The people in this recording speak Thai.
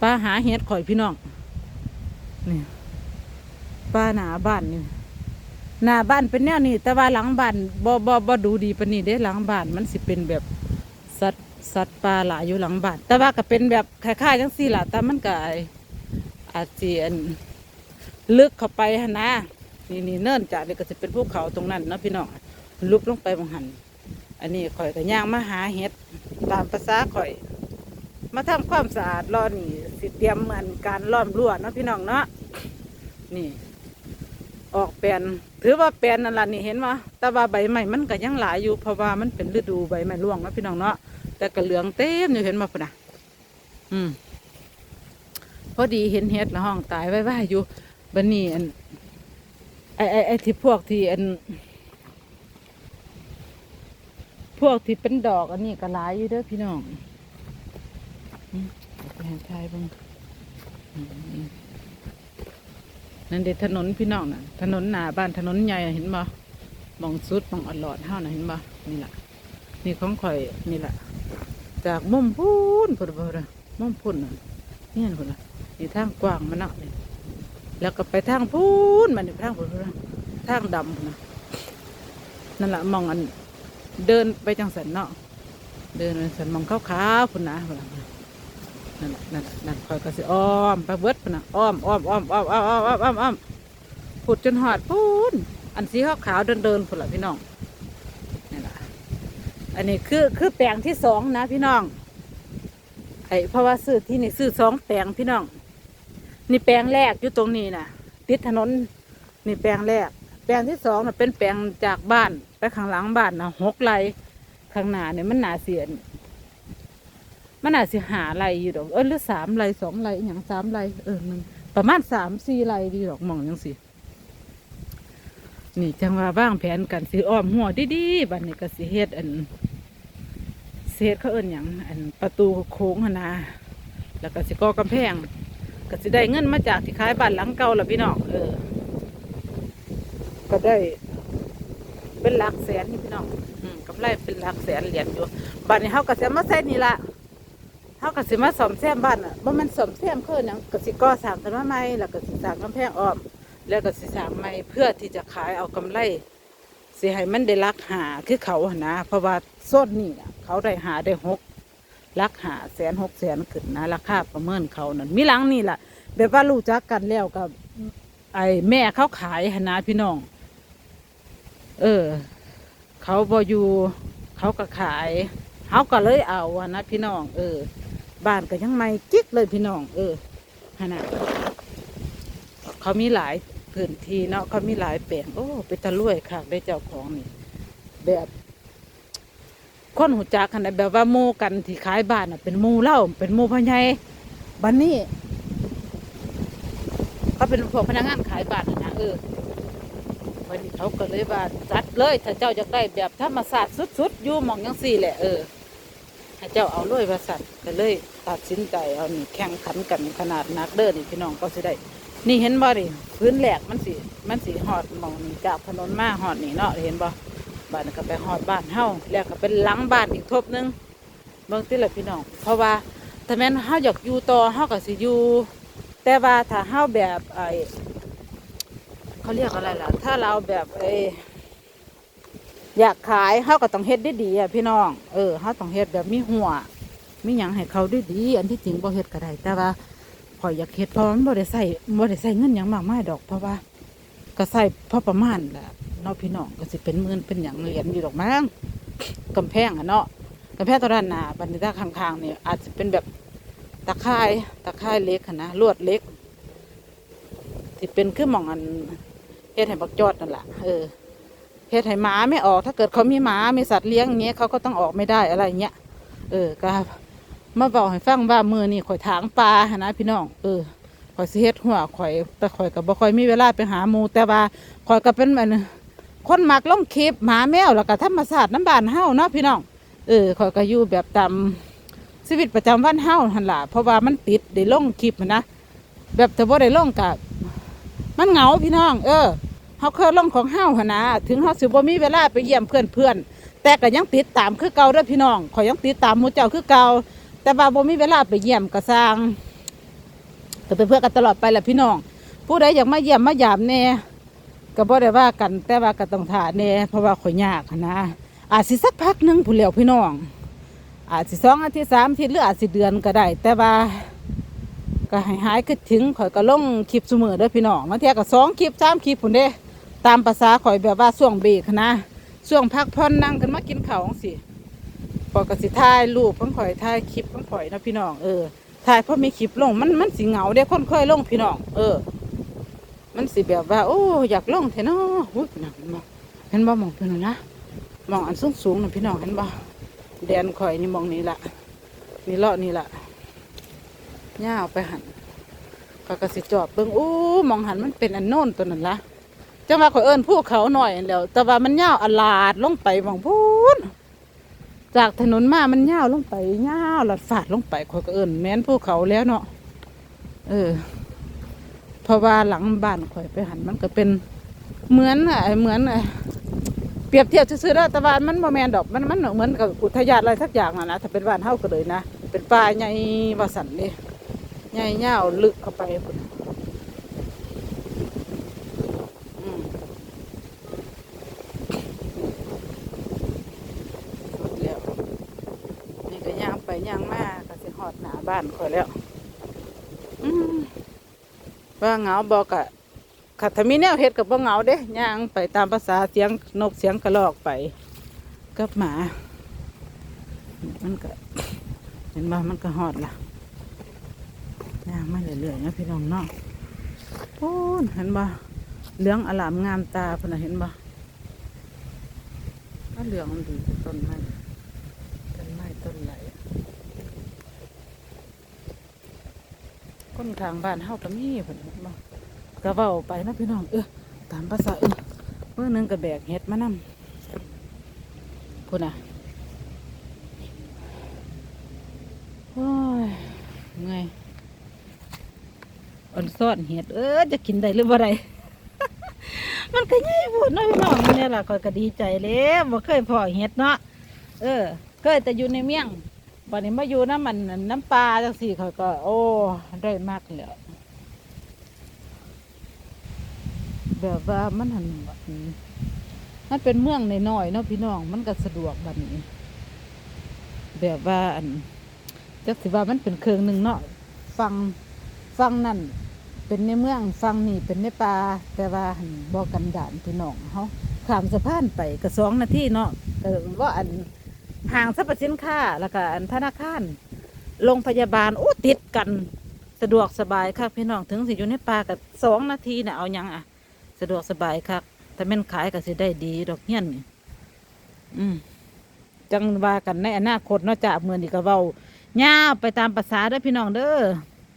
ป้าหาเห็ดข่อยพี่น้องนี่ป้าหนาบ้านนี่หน้าบ้านเป็นแนวนี้แต่ว่าหลังบ้านบ่บ่บ่ดูดีปานนี้เด้หลังบ้านมันสิเป็นแบบสัตว์สัตว์ป่าหลายอยู่หลังบ้าน แต่ว่าก็เป็นแบบคล้ายๆจังซี่ล่ะแต่มันก็อาจสิอันลึกเข้าไปนนะนี่นี่เนิ่นจากนี่ก็จะเป็นภูเขาตรงนั้นเนาะพี่น้องลุบลงไปบางหัน อันนี้ข่อยก็ย่างมาหาเห็ดตามภาษาข่อย มาทำความสะอาดรอนี่สิเตรียมเหมือนการล้อมรั้วเนาะพี่น้องเนาะนี่ ออกแปลนถือว่าแปลนนั่นล่ะนี่เห็นว่าแต่ว่าใบใหม่มันก็ยังหลายอยู่เพราะว่ามันเป็นฤดูใบไม้ร่วงเนาะพี่น้องเนาะแต่ก็เหลืองเต็มอยู่เห็นมาพุ่นนะอืมพอดีเห็นเห็ดละห้องตายไว้ๆอยู่บันนี้อันไอไอไอที่พวกที่อันพวกที่เป็นดอกอันนี้ก็หลายอยู่เด้อพี่น้อง ไปหาทายบ้างนั่นเด็ถนนพี่น้องน่ะ ถนนหนาบ้านถนนใหญ่เห็นบ่มองสุดมองอดหลอดเท่าน่ะเห็นบ่นี่แหละนี่ของข่อยนี่แหละจากมุมพูนพุ่นบ่ละมุมพุ่นน่ะนี่พุ่นน่ะนี่ทางกว้างมันเนาะนี่แล้วก็ไปทางพูนมันนี่ทางพุ่นพุ่นน่ะทางดำนะนั่นแหละมองอันเดินไปจังสันเนาะเดินไปสันมองขาวๆพุ่นนะพุ่น นั่นนั่นนั่นคอยก็สิอ้อมไปเบิดพนนะอ้อมอ้อมอ้อมอ้อมอ้อมอ้อมอ้อมอ้อมอ้อมผุดจนหอดพูนอันสีขาวเดินเดินๆพุ่นละพี่น้องนี่แหละอันนี้คือคือแปลงที่สองนะพี่น้องไอเพราะว่าซื้อที่นี่ซื้อสองแปลงพี่น้อง นี่แปลงแรกอยู่ตรงนี้นะติดถนนนี่แปลงแรก แปลงที่สองน่ะเป็นแปลงจากบ้านไปข้างหลังบ้านนะหกไรข้างหน้าเนี่ยมันหนาเสียน มันหนาเสียหาไรอยู่ดอก เออหรือสามไรสองไรอย่างสามไรเออมันประมาณสามสี่ไรดีดอกมองยังสินี่จังว่าบ้างแผนกันสิอ้อมหัวดีๆบัดนี้ก็สิเฮ็ดอันเศษเขาเอิ้นหยังอันประตูโค้งหนาแล้วก็สิก่อกำแพงก็สิได้เงินมาจากที่ขายบ้านหลังเก่าละพี่น้องเออ ก็ได้ เป็นหลักแสนนี่พี่น้องอืมกำไรเป็นหลักแสนเหรียญอยู่บ้านนี้เขาก็จะมาใส่นี่ละ เขาก็สิมาสอมแซมบ้านอะบ่มันสอมแซมเพิ่นหยังก็สิก่อสร้างกันมาใหม่แล้วก็สิสร้างกำแพงอ้อม แล้วก็สิสร้างใหม่เพื่อที่จะขายเอากำไรสิให้มันได้รักหาคือเขาหนนะเพราะว่าโซนนี่น่ะเขาได้หาได้หกลักหาแสนหกแสนขึ้นนะราคาประเมินเขานั่นมีหลังนี่ล่ะแบบว่ารู้จักกันแล้วกับ ไอ้แม่เขาขายหนนะพี่น้อง เออ เขาบอยู่เขาก็ขายเขาก็เลยเอาอะนะพี่น้อง เออ บ้านก็ยังไม่กิ๊กเลยพี่น้อง เออฮะนะเขามีหลายพื้นที่เนาะเขามีหลายแปลงโอ้ไปตะลุยค่ะได้เจ้าของนี่ แบบคนหูจักกันน่ะแบบว่าหมู่กันที่ขายบ้านน่ะ เป็นหมู่เล่าเป็นหมู่พะไยบันนี้เขาเป็นพวกพนักงานขายบ้านนะเออวันนี้เขาก็เลยว่าจัดเลย ถ้าเจ้าจะได้แบบธรรมศาสตร์สุดๆอยู่มองยังสี่แหละเออ ให้เจ้าเอาเลยว่าสัตก็เลยตัดสินใจเอานี่แข่งขันกันขนาดนักเด้อนี่พี่น้องก็สิได้ นี่เห็นบ่ดิพื้นแหลกมันสิมันสิหอดมองนี่จากถนนมาหอดนี่เนาะเห็นบ่บ้านก็ไปหอดบ้านเฮาแล้วก็เป็นหลังบ้านอีกทบหนึงเบิ่งติละพี่น้อง เพราะว่าถ้าแม่นเฮาอยากอยู่ต่อเฮาก็สิอยู่แต่ว่าถ้าเฮาแบบไอเขาเรียกอะไรล่ะ ถ้าเราแบบเอ อยากขายเขาก็ต้องเฮ็ดได้ดีอะพี่น้อง เออเขาต้องเฮ็ดแบบมีหัว มีหยังให้เขาได้ดีอันที่จริงบ่เฮ็ดก็ได้แต่ว่าพอยอยากเฮ็ดเพราะมันบ่ได้ใส่บ่ได้ใส่เงินหยังมากมายดอกเพราะว่า ก็ใส่พอประมาณแหละเนาะพี่น้องก็สิเป็นหมื่นเป็นหยังเหรียญอยู่ดอกมั้งกำแพงอะเนาะกำแพงตอนนั้นน่ะบันนี้ถ้าข้างๆเนี่ยอาจจะเป็นแบบตะข่ายตะข่ายเล็กนะลวดเล็กที่เป็นคือหมองอันเฮ็ดให้บักจอดนั่นแหละเออ เฮ็ดให้หมาไม่ออกถ้าเกิดเขามีหมามีสัตว์เลี้ยงอย่างเงี้ยเขาก็ต้องออกไม่ได้อะไรเงี้ยเออก็มาบอกให้ฟังว่ามือนี่ข่อยถางปลาหนะพี่น้องเออข่อยสิเฮ็ดหัวข่อยแต่ข่อยก็บ่ค่อยมีเวลาไปหาหมูแต่ว่าข่อยก็เป็นอันคนมักลงคลิปหมาแมวแล้วก็ธรรมชาติน้ำบานเฮาเนาะพี่น้องเออข่อยก็อยู่แบบตามชีวิตประจำวันเฮาหั่นล่ะเพราะว่ามันติดได้ลงคลิปนะแบบแต่บ่ได้ลงกับมันเหงาพี่น้อง เออ เขาเคยลงของเฮาหนนะถึงเขาสิบ่มีเวลาไปเยี่ยมเพื่อนเพื่อนแต่ก็ยังติดตามคือเก่าเด้อพี่น้องขอยยังติดตามหมู่เจ้าคือเก่าแต่ว่าบ่มีเวลาไปเยี่ยมก็สร้างก็เป็นเพื่อนกันตลอดไปแหละพี่น้อง ผู้ใดอยากมาเยี่ยมมาหยามแน่ก็บ่ได้ว่ากันแต่ว่าก็ต้องถ่าแน่เพราะว่าข่อยยากนะอาจสิสักพักหนึงผู้นแหล้วพี่น้อง อาจสิสองอาทิตย์สามอาทิตย์หรืออาจสิเดือนก็ได้ แต่ว่าก็ให้หายคิดถึงข่อยก็ลงคลิปเสมอเด้อพี่น้องบาเทีก็สองคลิปสามคลิปพุ่นเด้ ตามภาษาข่อยแบบว่าช่วงเบรกนะช่วงพักผ่อนนั่งกันมากินข้าวจังสิปอกสิถ่ายรูปของข่อยถ่ายคลิปของข่อยนะพี่น้องเออถ่ายเพราะมีคลิปลงมันมันสิเหงาเด้คนค่อยลงพี่น้องเออ มันสิแบบว่า โอ้อยากลงแท้เนาะอุ้ยพี่น้องเห็นบ่เห็นบ่มองพี่น้องนะมองอันสูงสูงนะพี่น้องเห็นบ่แดนข่อยนี่มองนี่ละนี่เลาะนี่ละย่าเอาไปหันก็กสิจอบเบิ่งอู้มองหันมันเป็นอันโน่นตัวนั้นละ จังว่าข่อยเอิ้นภูเขาหน่อยแล้ว แต่ว่ามันยาวอลาดลงไปหมองพูนจากถนนมามันยาวลงไปยาวหลัดฝาดลงไปข่อยก็เอิ้นแม่นภูเขาแล้วเนาะเออเพราะว่าหลังบ้านข่อยไปหันมันก็เป็นเหมือนอะเหมือนอะเปรียบเทียบซื่อๆแล้วแต่ว่ามันบ่แมนดอกมันมันเหมือนกับอุทยานอะไรสักอย่างอะนะถ้าเป็นบ้านเฮาก็เลยนะเป็นป่าใหญ่ว่าสันนี่ใหญ่ยาวลึกเข้าไปพุ่นอืมสุดแล้วนี่ก็ ย่างมาก็สิฮอดหนาบ้านข่อยแล้วว่าเหงาบอกอะขัดถ้ามีแนวเฮ็ดกับบ่เหงาเด้ย่างไปตามภาษาเสียงนกเสียงกระรอกไปกับหมา มันก็ เห็นบ่มันก็ฮอดล่ะย่างมาเรื่อยๆนะพี่น้องเนาะโอ้เห็นบ่เหลืองอลามงามตาพุ่นะเห็นบ่ถ้าเหลืองมันดีต้นไม้ต้นไม้ต้นไหล คนทางบ้านเฮาก็มีพุ่นเห็นบ่ก็เว้าไปนะพี่น้องเออตามภาษาเออเมื่อนึงก็แบกเห็ดมานำพูดนะโอ้ยเมื่อยอ่อนซ่อนเห็ดเออจะกินได้หรือบ่ได้มันก็ยิ่พูดนาะพี่น้องนี่ยล่ะคอยก็ดีใจเลยบ่เคยพอเห็ดเนาะเออ เคยแต่อยู่ในเมี่ยง วันนี้มาอยู่น้ำมันน้ำปลาจังสี่เขาก็ โอ้ได้มากแล้วแบบว่ามันหันมันเป็นเมืองในน้อยเนาะพี่น้องมันก็สะดวกบัดนี้ แบบว่าอันจักสิว่ามันเป็นเครื่องหนึ่งเนาะฟังฟังนั่นเป็นในเมืองฟังนี่เป็นในป่าแต่ว่าบอกกันด่านพี่น้องเขาข้ามสะพานไปก็สองนาทีเนาะแต่ว่าอัน ห่างสรรพสินค้าแล้วก็ธนาคารโรงพยาบาลโอ้ติดกันสะดวกสบายค่ะพี่น้องถึงสิอยู่ในป่ากับสองนาทีน่ะเอายังอะ สะดวกสบายครับแต่แม่นขายก็สิได้ดีดอกเงี้ยนี่อืมจังว่ากันในอนาคตเนอกจากเมือนี่ก็เว้าย่าไปตามภาษาเด้อพี่น้องเด้อ